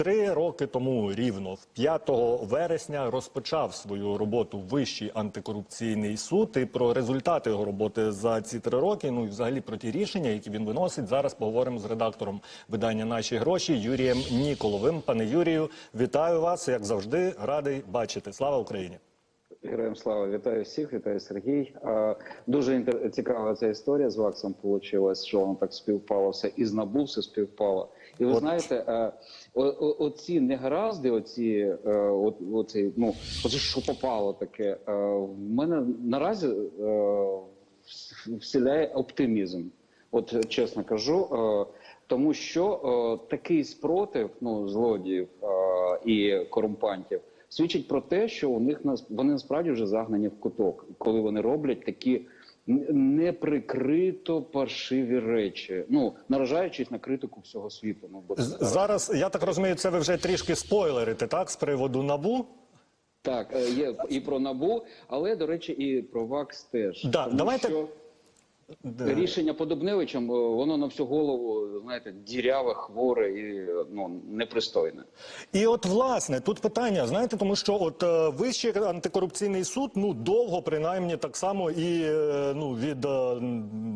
три роки тому рівно, в 5 вересня, розпочав свою роботу Вищий антикорупційний суд. І про результати його роботи за ці три роки, ну і взагалі про ті рішення, які він виносить. Зараз поговоримо з редактором видання Наші гроші Юрієм Ніколовим. Пане Юрію, вітаю вас. Як завжди, радий бачити. Слава Україні! Героям слава, вітаю всіх, вітаю Сергій. Дуже інтер... цікава ця історія з Ваксом вийшла, що воно так співпало все, і з НАБУ все співпало. І ви От. знаєте, е, о- о- оці негаразди, оці, е, от, оці, ну, оце що попало таке, е, в мене наразі е, вселяє оптимізм. От чесно кажу, е, тому що е, такий спротив ну, злодіїв е, і корумпантів свідчить про те, що у них нас вони насправді вже загнані в куток, коли вони роблять такі неприкрито паршиві речі, ну наражаючись на критику всього світу. Ну бо Зараз я так розумію, це ви вже трішки спойлерите, так з приводу набу. так е, є і про набу, але до речі, і про ВАКС теж. Да, Тому давайте- що Де- рішення по Дубневичам, воно на всю голову, знаєте, діряве, хворе і ну непристойне. І от власне тут питання, знаєте, тому що от е, вищий антикорупційний суд ну довго, принаймні, так само і е, ну від е,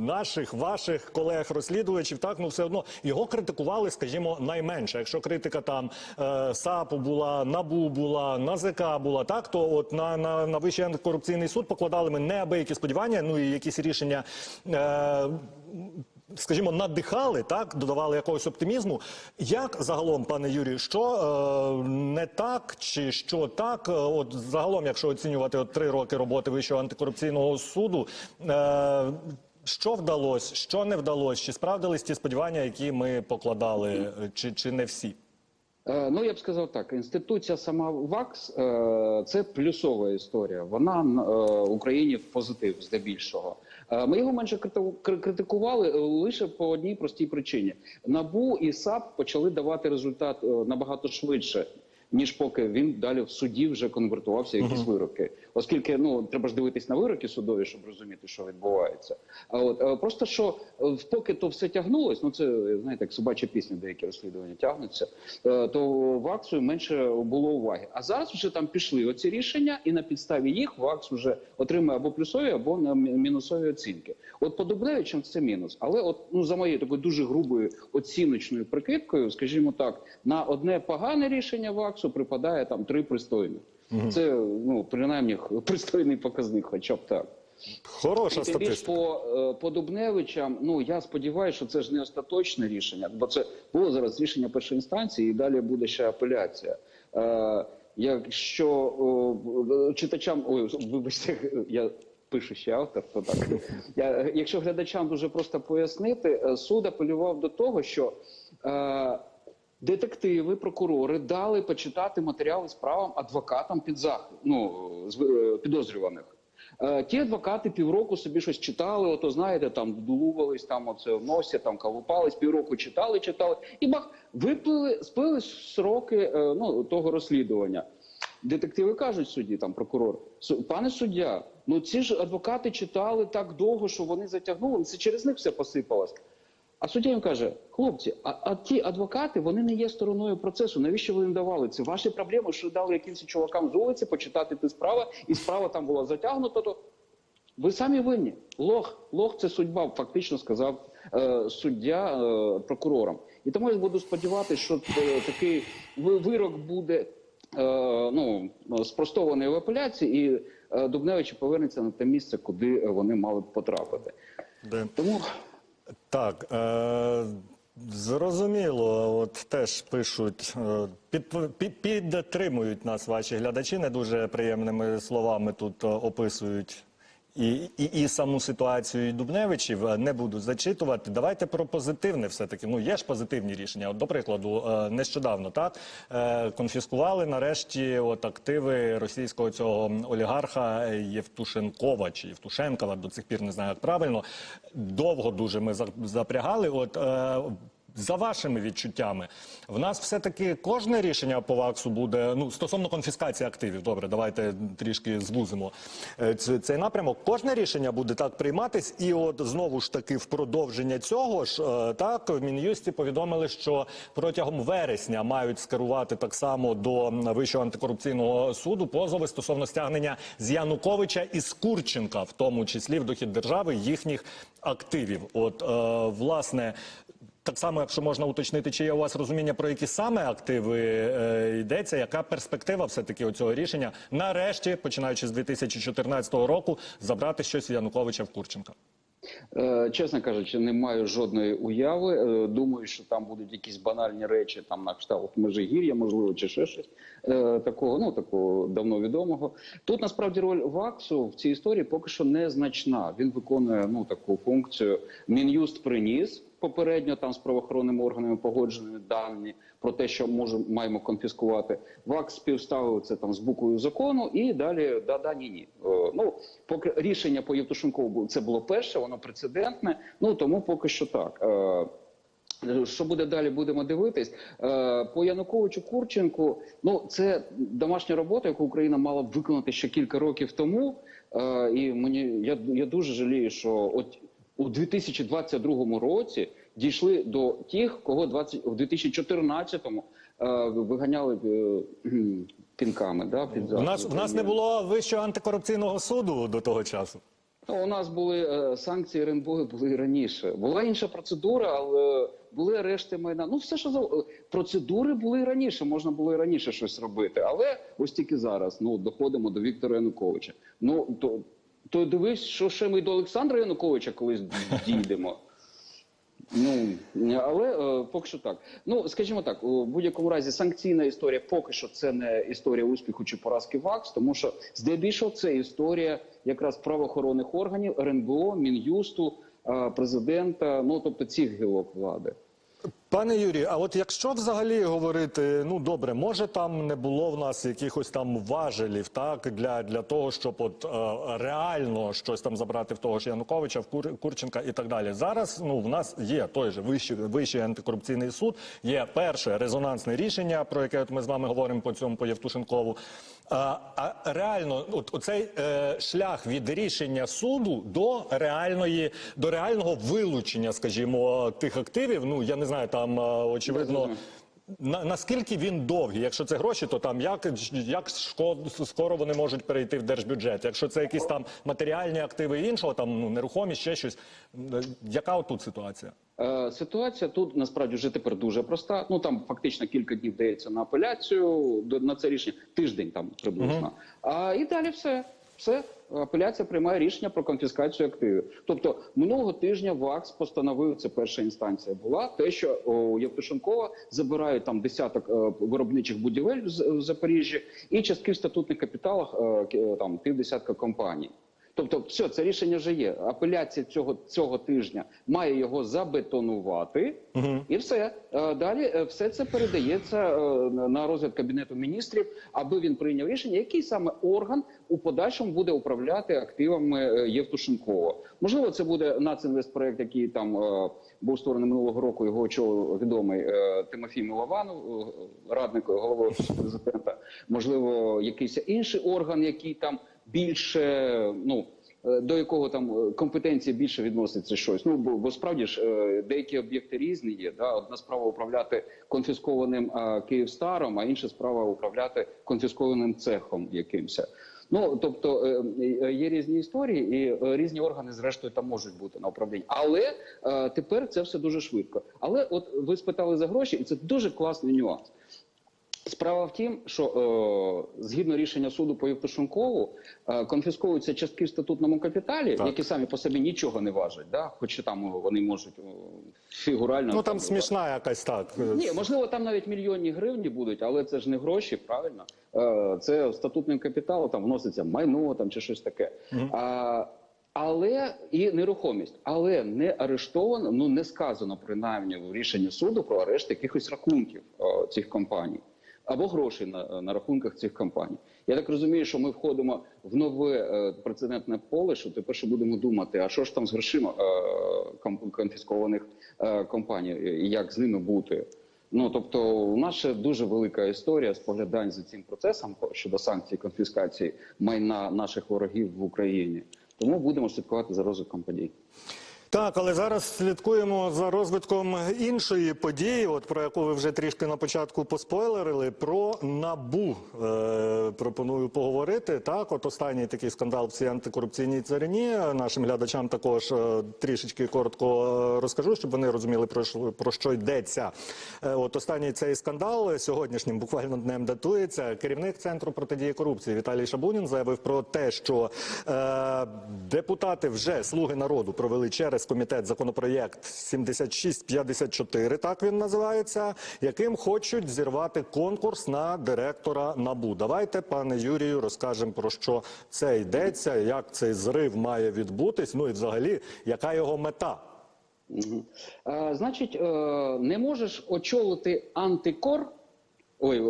наших ваших колег-розслідувачів, так ну все одно його критикували, скажімо, найменше. Якщо критика там САПу була, НАБУ була, НАЗК була, так то от на, на, на вищий антикорупційний суд покладали ми неабиякі сподівання, ну і якісь рішення. Е, скажімо, надихали, так додавали якогось оптимізму. Як загалом, пане Юрію, що е, не так, чи що так? Е, От загалом, якщо оцінювати от три роки роботи Вищого антикорупційного суду. Е, що вдалося, що не вдалося? Чи справдились ті сподівання, які ми покладали, е, чи, чи не всі? Е, Ну, я б сказав так: інституція сама ВАКС е, це плюсова історія. Вона е, Україні в позитив здебільшого. Ми його менше крити- критикували лише по одній простій причині: набу і САП почали давати результат набагато швидше. Ніж поки він далі в суді вже конвертувався в якісь вироки, оскільки ну треба ж дивитись на вироки судові, щоб розуміти, що відбувається. А от е, просто що е, поки то все тягнулось, ну це знаєте, як собача пісня, деякі розслідування тягнуться, е, то ВАКСу менше було уваги. А зараз вже там пішли оці рішення, і на підставі їх ВАКС вже отримує або плюсові, або мінусові оцінки. От по Дубневичам це мінус. Але от ну за моєю такою дуже грубою оціночною прикидкою, скажімо так, на одне погане рішення ВАКСу припадає там три пристойних. Це ну принаймні пристойний показник, хоча б так. Хороша І статистика. по, е, по Дубневичам, ну я сподіваюся, що це ж не остаточне рішення, бо це було зараз рішення першої інстанції, і далі буде ще апеляція. Е, якщо о, читачам, ой, вибачте, я пишу ще автор, то так. Я, якщо глядачам дуже просто пояснити, е, суд апелював до того, що. Е, Детективи, прокурори дали почитати матеріали справам адвокатам під захист, ну, е, підозрюваних. Е, Ті адвокати півроку собі щось читали, ото знаєте, там вдулувались, там оце в носі, там калупались, півроку читали, читали, і бах, виплили, сплили сроки ну, того розслідування. Детективи кажуть судді, там прокурор, пане суддя, ну ці ж адвокати читали так довго, що вони затягнули, це через них все посипалось. А суддя їм каже: хлопці, а, а ті адвокати вони не є стороною процесу. Навіщо ви їм давали? Це ваші проблеми, що дали якимось чувакам з вулиці почитати ті справи, і справа там була затягнута. То ви самі винні. Лох, лох це судьба, фактично сказав е, суддя е, прокурорам. І тому я буду сподіватися, що е, такий вирок буде е, ну, спростований в апеляції, і е, Дубневич повернеться на те місце, куди е, вони мали б потрапити. Де? Тому Так, е, зрозуміло. От теж пишуть, е, під, під, підтримують нас ваші глядачі, не дуже приємними словами тут описують. І, і, і саму ситуацію і Дубневичів е, не буду зачитувати. Давайте про позитивне все-таки. Ну, є ж позитивні рішення. От, до прикладу, е, нещодавно так е, конфіскували нарешті от активи російського цього олігарха Євтушенкова чи Євтушенкова, до цих пір не знаю, як правильно. Довго дуже ми за- запрягали. От за вашими відчуттями, в нас все-таки кожне рішення по ВАКСу буде ну стосовно конфіскації активів. Добре, давайте трішки звузимо е, цей напрямок. Кожне рішення буде так прийматись, і от знову ж таки в продовження цього ж е, так в мін'юсті повідомили, що протягом вересня мають скерувати так само до Вищого антикорупційного суду позови стосовно стягнення з Януковича і з Курченка, в тому числі в дохід держави їхніх активів. От е, власне. Так само, якщо можна уточнити, чи є у вас розуміння про які саме активи е, йдеться, яка перспектива все-таки цього рішення нарешті, починаючи з 2014 року, забрати щось Януковича в Курченка? Е, Чесно кажучи, не маю жодної уяви. Е, Думаю, що там будуть якісь банальні речі, там на кшталт Межигір'я, можливо, чи ще щось е, такого, ну такого давно відомого. Тут насправді роль ВАКСу в цій історії поки що незначна. Він виконує ну таку функцію. Мін'юст приніс попередньо там з правоохоронними органами погоджені дані про те, що можемо маємо конфіскувати. ВАКС співставив це там з буквою закону, і далі да, да, ні, ні. Е, Ну поки рішення по Євтушенкову це було перше, воно прецедентне. Ну тому поки що так. Е, що буде далі, будемо дивитись. Е, По Януковичу Курченку, ну це домашня робота, яку Україна мала б виконати ще кілька років тому. І мені я, я дуже жалію, що от у 2022 році дійшли до тих, кого 20, у 2014-му е, виганяли е, пінками. Да, під У нас в нас не було вищого антикорупційного суду до того часу. Ну, у нас були е, санкції РНБО були і раніше. Була інша процедура, але були арешти майна. Ну все що за е, процедури були і раніше. Можна було і раніше щось робити. Але ось тільки зараз ну доходимо до Віктора Януковича. Ну то, то дивись, що ще ми до Олександра Януковича колись дійдемо. Ну але е, поки що так. Ну скажімо так, у будь-якому разі санкційна історія поки що це не історія успіху чи поразки ВАКС, тому що здебільшого це історія якраз правоохоронних органів РНБО, Мін'юсту, е, президента, ну тобто цих гілок влади. Пане Юрію, а от якщо взагалі говорити, ну добре, може там не було в нас якихось там важелів, так для, для того, щоб от е, реально щось там забрати в того ж Януковича, в Кур, Курченка і так далі. Зараз ну в нас є той же вищий, вищий антикорупційний суд, є перше резонансне рішення, про яке от ми з вами говоримо по цьому по Євтушенкову. А, а реально, от оцей е, шлях від рішення суду до реальної до реального вилучення, скажімо, тих активів. Ну я не знаю, там е, очевидно. На, наскільки він довгий? Якщо це гроші, то там як, як скоро вони можуть перейти в держбюджет? Якщо це якісь там матеріальні активи іншого, там ну нерухомість, ще щось. Е, Яка отут ситуація? Е, Ситуація тут насправді вже тепер дуже проста. Ну там фактично кілька днів дається на апеляцію на це рішення, тиждень там приблизно. А і далі все. Все апеляція приймає рішення про конфіскацію активів. Тобто минулого тижня ВАКС постановив це перша інстанція була те, що у Євтушенкова забирають там десяток е, виробничих будівель в Запоріжжі і частки в статутних капіталах е, к- там півдесятка компаній. Тобто, все, це рішення вже є. Апеляція цього цього тижня має його забетонувати, і все Е, далі е, все це передається е, на- розгляд кабінету міністрів, аби він прийняв рішення, який саме орган у подальшому буде управляти активами Євтушенкова. Можливо, це буде націнвестпроект, який там був створений минулого року. Його очолив відомий Тимофій Милованов, радник голови офісу президента. Можливо, якийсь інший орган, який там більше ну. е, До якого там е, компетенції більше відноситься щось. Ну бо, бо справді ж е, деякі об'єкти різні є. Да? Одна справа управляти конфіскованим е, Київстаром, а інша справа управляти конфіскованим цехом якимось. Ну тобто є різні історії, і різні органи, зрештою, там можуть бути на управлінні. Але тепер це все дуже швидко. Але от ви спитали за гроші, і це дуже класний нюанс. Справа в тім, що е, згідно рішення суду по Євтушенкову е, конфісковуються частки в статутному капіталі, Так. які самі по собі нічого не важать, да? хоч там вони можуть е, фігурально Ну там смішна якась так. е, ні, можливо, там навіть мільйонні гривні будуть, але це ж не гроші, правильно? Е, Це статутним капіталом, там вноситься майно там чи щось таке. А, але і нерухомість, але не арештовано, ну не сказано принаймні в рішенні суду про арешт якихось рахунків е, цих компаній. Або грошей на, на рахунках цих компаній. Я так розумію, що ми входимо в нове е, прецедентне поле, що тепер ще будемо думати, а що ж там з грошима е, конфіскованих е, компаній, як з ними бути. Ну тобто, у нас ще дуже велика історія споглядань за цим процесом щодо санкцій конфіскації майна наших ворогів в Україні. Тому будемо слідкувати за розвитком подій. Так, але зараз слідкуємо за розвитком іншої події, от про яку ви вже трішки на початку поспойлерили. Про набу е, пропоную поговорити. Так, от останній такий скандал в цій антикорупційній царині. Нашим глядачам також е, трішечки коротко е, розкажу, щоб вони розуміли про що, про що йдеться. Е, от останній цей скандал сьогоднішнім буквально днем датується. Керівник центру протидії корупції Віталій Шабунін заявив про те, що е, депутати вже слуги народу провели через комітет законопроєкт 7654, так він називається, яким хочуть зірвати конкурс на директора набу. Давайте, пане Юрію, розкажемо про що це йдеться, як цей зрив має відбутись. Ну і взагалі, яка його мета? Значить, е, не можеш очолити антикор. Ой,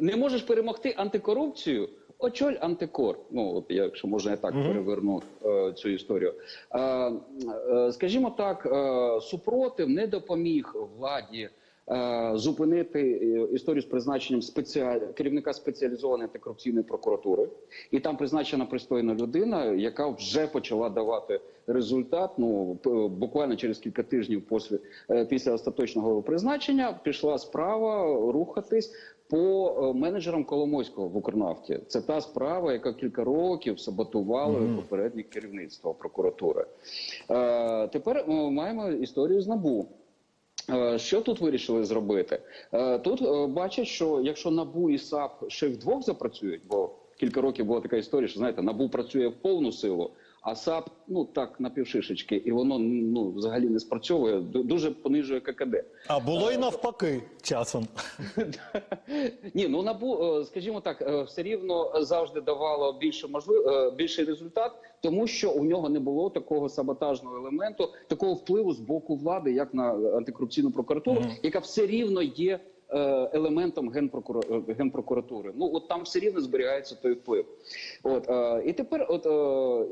не можеш перемогти антикорупцію. Очоль антикор. Ну от якщо можна я так переверну е, цю історію. Е, е, скажімо так, е, супротив не допоміг владі. е, Зупинити е, історію з призначенням спеціаль... керівника спеціалізованої антикорупційної прокуратури, і там призначена пристойна людина, яка вже почала давати результат. Ну буквально через кілька тижнів після, е, після остаточного призначення пішла справа рухатись по е, менеджерам Коломойського в Укрнафті. Це та справа, яка кілька років саботувала попереднє керівництво прокуратури. Е, тепер ми маємо історію з набу. Е, Що тут вирішили зробити? Е, Тут е, бачать, що якщо НАБУ і САП ще вдвох запрацюють, бо кілька років була така історія, що знаєте, НАБУ працює в повну силу, а САП ну так на півшишечки, і воно ну взагалі не спрацьовує, ду- дуже понижує ККД. А було і навпаки часом. Ні, ну набу, е, скажімо так, е, все рівно завжди давало більше можлив, е, більший результат, тому що у нього не було такого саботажного елементу, такого впливу з боку влади, як на антикорупційну прокуратуру, яка все рівно є. Е, Елементом е, генпрокуратури, ну от там все рівно зберігається той вплив. От е, і тепер, от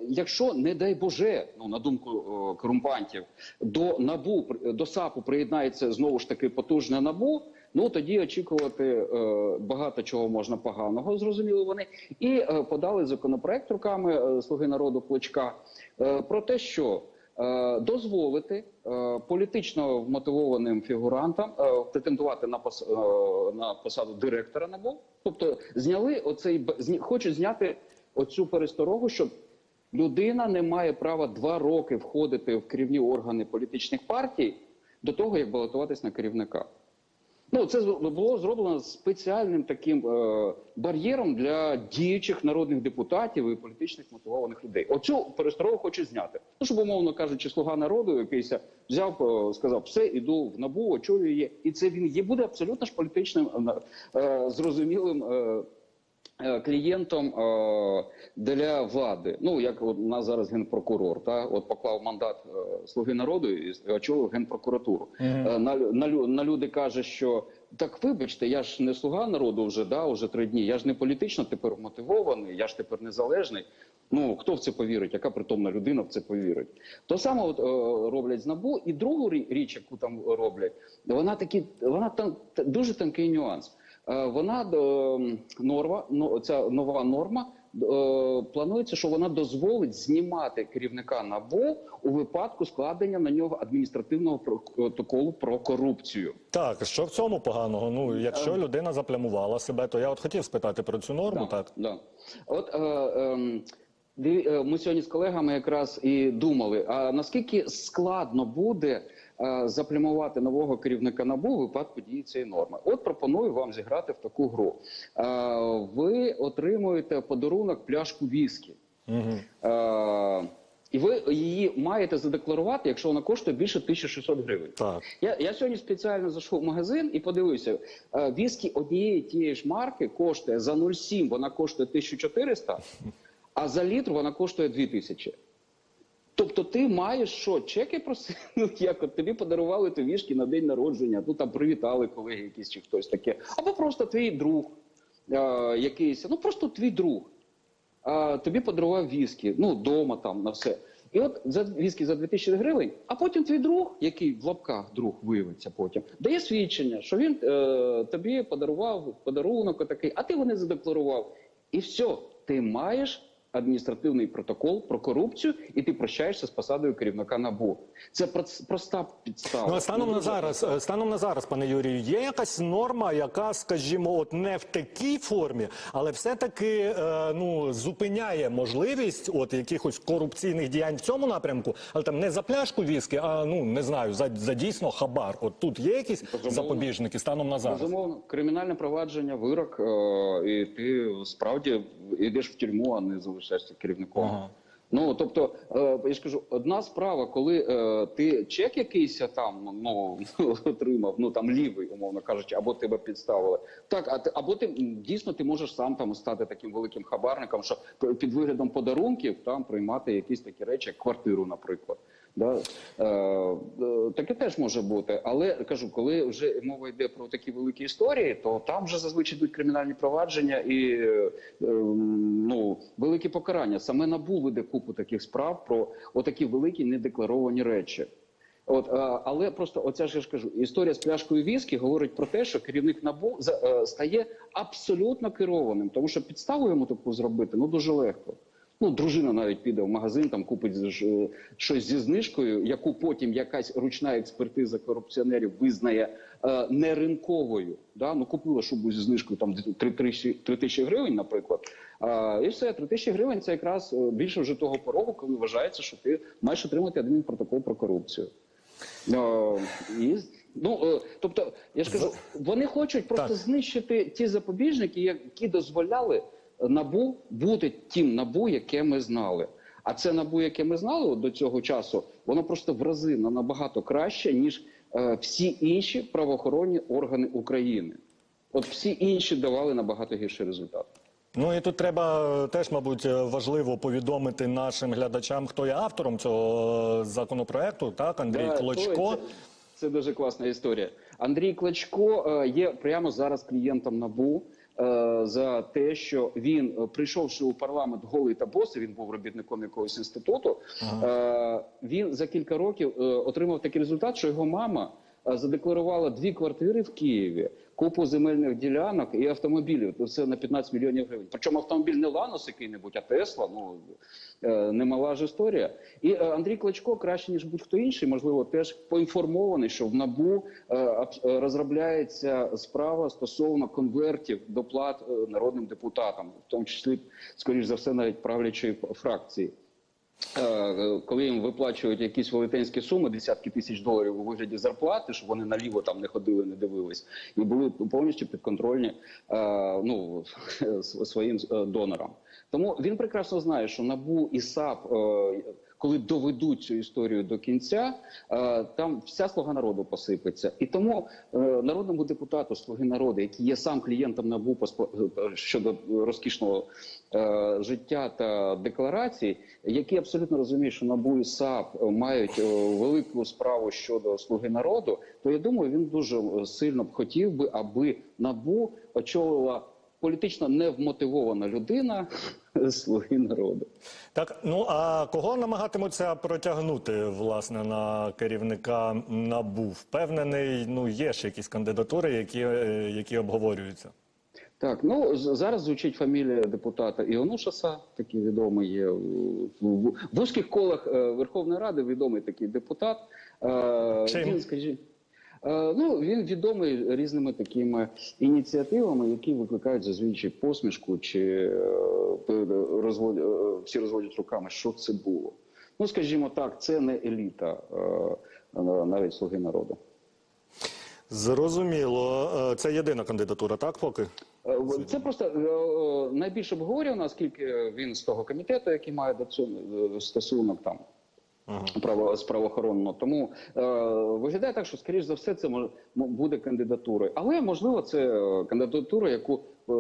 якщо не дай Боже, ну на думку корумпантів, до набу до САПу приєднається знову ж таки потужне набу. Ну тоді очікувати е, багато чого можна поганого, зрозуміли вони, і е, подали законопроект руками е, Слуги народу Кличка е, про те, що дозволити е, політично вмотивованим фігурантам е, претендувати на е, на посаду директора НАБУ. Тобто зняли оцей хочуть зняти оцю пересторогу, щоб людина не має права два роки входити в керівні органи політичних партій до того, як балотуватись на керівника. Ну, це було зроблено спеціальним таким е, бар'єром для діючих народних депутатів і політичних мотивованих людей. Оцю пересторогу хочу зняти. Ну, щоб, умовно кажучи, слуга народу якийсь взяв, е, сказав, все, іду в набу, очолює. І це він є буде абсолютно ж політичним е, зрозумілим. Е, Клієнтом е, для влади, ну як у нас зараз генпрокурор, та от поклав мандат е, слуги народу і очолив генпрокуратуру. Е, на, лю- на, на люди каже, що так вибачте, я ж не слуга народу вже да, вже три дні. Я ж не політично тепер мотивований, я ж тепер незалежний. Ну хто в це повірить? Яка притомна людина в це повірить? То саме от, е, роблять з набу, і другу річ, яку там роблять, вона такі, вона там дуже тонкий нюанс. Е, Вона е, норма, ця нова норма е, планується, що вона дозволить знімати керівника набу у випадку складення на нього адміністративного протоколу про корупцію. Так, що в цьому поганого? Ну, якщо людина заплямувала себе, то я от хотів спитати про цю норму, так. Да. От е, е, е, ми сьогодні з колегами якраз і думали, а наскільки складно буде е, заплямувати нового керівника НАБУ у випадку дії цієї норми. От пропоную вам зіграти в таку гру. Е, ви отримуєте подарунок пляшку віскі. Угу. Е, і ви її маєте задекларувати, якщо вона коштує більше 1600 гривень. Так. Я, я сьогодні спеціально зайшов в магазин і подивився, е, віскі однієї тієї ж марки коштує за 0,7 вона коштує 1400, а за літр вона коштує 2000. Тобто ти маєш що, чеки просили? Ну, як от тобі подарували товішки на день народження, ну там привітали колеги якісь чи хтось таке. Або просто твій друг е, якийсь, ну просто твій друг. А, тобі подарував віскі, ну, дома там на все. І от за віскі за 2000 гривень, а потім твій друг, який в лапках друг виявиться потім, дає свідчення, що він е, тобі подарував подарунок отакий, а ти його не задекларував. І все, ти маєш адміністративний протокол про корупцію, і ти прощаєшся з посадою керівника НАБУ. Це проста підстава. Ну, а станом Ну, на зараз, е, станом на зараз, пане Юрію, є якась норма, яка, скажімо, от не в такій формі, але все-таки е, ну зупиняє можливість от якихось корупційних діянь в цьому напрямку, але там не за пляшку віскі, а ну не знаю, за, за дійсно хабар. От тут є якісь Безумовно. запобіжники станом на зараз. Безумовно, кримінальне провадження, вирок, е, і ти справді йдеш в тюрму, а не залишаєшся керівником. Ага. Ну тобто, е, я ж кажу, одна справа, коли е, ти чек якийсь там ну отримав, ну там лівий, умовно кажучи, або тебе підставили. Так, а ти- або ти дійсно ти можеш сам там стати таким великим хабарником, що під виглядом подарунків там приймати якісь такі речі, як квартиру, наприклад. Да? Е, е, таке теж може бути. Але кажу, коли вже мова йде про такі великі історії, то там вже зазвичай йдуть кримінальні провадження і е, е, ну, великі покарання. Саме НАБУ веде купу таких справ про отакі великі недекларовані речі. От, але просто оця ж я ж кажу, історія з пляшкою віскі говорить про те, що керівник НАБУ стає абсолютно керованим, тому що підставу йому таку зробити ну дуже легко. Ну, дружина навіть піде в магазин, там купить е, щось зі знижкою, яку потім якась ручна експертиза корупціонерів визнає е, неринковою. Да? Ну, купила шубу зі знижкою там 3 тисячі 3 тисячі гривень, наприклад. А, і все, 3 тисячі гривень це якраз е, більше вже того порогу, коли вважається, що ти маєш отримати адмінпротокол про корупцію. Е, і, ну, е, тобто, я ж кажу, вони хочуть просто Так. знищити ті запобіжники, які дозволяли набу бути тим набу, яке ми знали. А це набу, яке ми знали до цього часу, воно просто в рази набагато краще, ніж е, всі інші правоохоронні органи України. От всі інші давали набагато гірший результат. Ну і тут треба е, теж, мабуть, е, важливо повідомити нашим глядачам, хто є автором цього е, законопроекту. Так, Андрій Да, Клочко. Це, це дуже класна історія. Андрій Клочко е, є прямо зараз клієнтом НАБУ за те, що він, е, прийшовши у парламент голий та босий, він був робітником якогось інституту. Ага. Він за кілька років е, отримав такий результат, що його мама е, задекларувала дві квартири в Києві. Купу земельних ділянок і автомобілів. Це на 15 мільйонів гривень. Причому автомобіль не Ланос який-небудь, а Тесла. Ну е, немала ж історія. І е, Андрій Клочко краще ніж будь-хто інший, можливо, теж поінформований, що в набу е, е, розробляється справа стосовно конвертів доплат е, народним депутатам, в тому числі, скоріш за все, навіть правлячої фракції. Е, Коли їм виплачують якісь велетенські суми, десятки тисяч доларів у вигляді зарплати, щоб вони наліво там не ходили, не дивились, і були повністю підконтрольні е, ну, своїм е, донорам. Тому він прекрасно знає, що НАБУ і САП, коли доведуть цю історію до кінця, е, там вся слуга народу посипеться. І тому е, народному депутату Слуги народу, який є сам клієнтом НАБУ е, щодо розкішного життя та декларацій, який абсолютно розуміє, що НАБУ і САП мають велику справу щодо слуги народу, то я думаю, він дуже сильно б хотів би, аби НАБУ очолила політично невмотивована людина слуги народу. Так, ну а кого намагатимуться протягнути власне на керівника набу? Впевнений, ну є ж якісь кандидатури, які, е, які обговорюються. Так, ну зараз звучить фамілія депутата Іонушаса, такий відомий є в, вузьких колах е, Верховної Ради, відомий такий депутат. Е, Чим? Він, скажіть, ну він відомий різними такими ініціативами, які викликають зазвичай посмішку, чи е, розводять, е, всі розводять руками, що це було. Ну, скажімо так, це не еліта е, навіть слуги народу. Зрозуміло, Е, це єдина кандидатура, так поки? Е, Це просто е, е, найбільш обговорювано, оскільки він з того комітету, який має до цього е, стосунок там. Право з правоохоронного тому е, виглядає так, що скоріш за все це мож, м- буде кандидатурою, але можливо це е, кандидатура, яку е,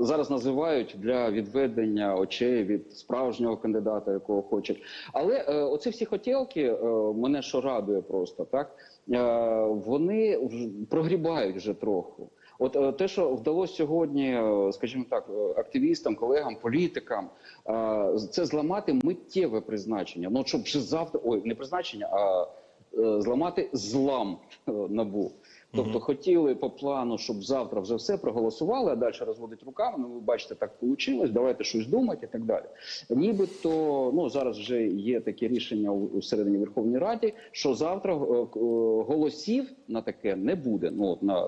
зараз називають для відведення очей від справжнього кандидата, якого хочуть. Але е, оці всі хотілки, е, мене що радує просто так. Е, вони прогрібають вже трохи. От е, те, що вдалося сьогодні, е, скажімо так, е, активістам, колегам, політикам, це зламати миттєве призначення. Ну щоб вже завтра, ой, не призначення, а зламати злам набу. Тобто хотіли по плану, щоб завтра вже все проголосували, а далі розводить руками. Ну ви бачите, так вийшло, Давайте щось думати і так далі. Нібито ну зараз вже є таке рішення у середині Верховній Раді, що завтра е, е, голосів на таке не буде. Ну от на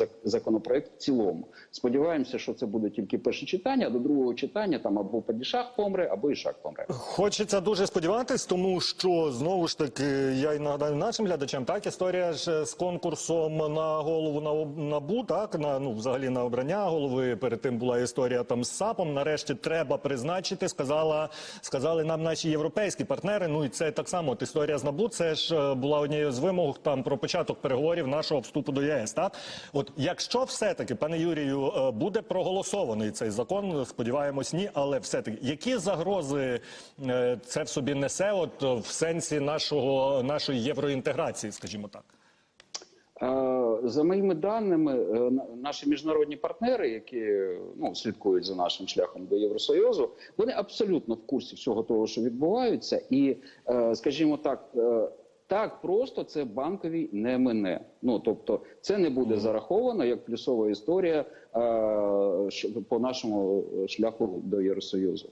е, законопроект в цілому. Сподіваємося, що це буде тільки перше читання. А до другого читання там або Падішах помре, або Ішак помре. Хочеться дуже сподіватись, тому що знову ж таки я й нагадаю нашим глядачам, так історія ж з конкурсом на голову на набу, так на ну взагалі на обрання голови. Перед тим була історія там з САПом. Нарешті треба призначити. Сказала, сказали нам наші європейські партнери. Ну і це так само. От історія з набу. Це ж е, була однією з вимог там про початок переговорів нашого вступу до ЄС. Так, от якщо все таки, пане Юрію, е, буде проголосований цей закон, сподіваємось, ні, але все таки, які загрози е, це в собі несе, от в сенсі нашого нашої євроінтеграції, скажімо так. За моїми даними, е, на- наші міжнародні партнери, які ну слідкують за нашим шляхом до Євросоюзу, вони абсолютно в курсі всього того, що відбувається, і е, скажімо так. е, Так просто це банковій не мине. Ну тобто, це не буде зараховано як плюсова історія е, по нашому шляху до Євросоюзу.